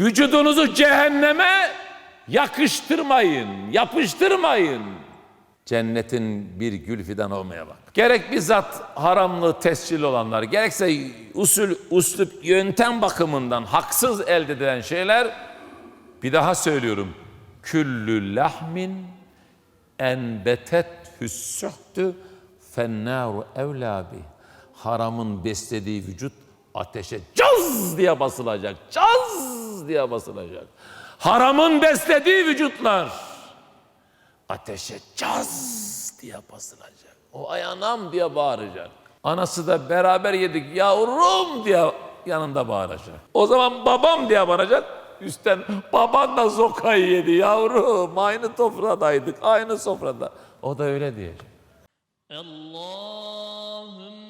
Vücudunuzu cehenneme yakıştırmayın, yapıştırmayın. Cennetin bir gül fidan olmaya bak. Gerek bizzat haramlı tescil olanlar, gerekse usul, uslup, yöntem bakımından haksız elde edilen şeyler, bir daha söylüyorum. Küllü lahmin enbetet hüssühtü fennâru evlâbi. Haramın beslediği vücut ateşe caz diye basılacak. Caz diye basılacak. Haramın beslediği vücutlar ateşe caz diye basılacak. O ayanam diye bağıracak. Anası da beraber yedik yavrum diye yanında bağıracak. O zaman babam diye bağıracak. Üstten baban da sokayı yedi yavrum. Aynı tofradaydık, aynı sofrada. O da öyle diyecek. Allah'ım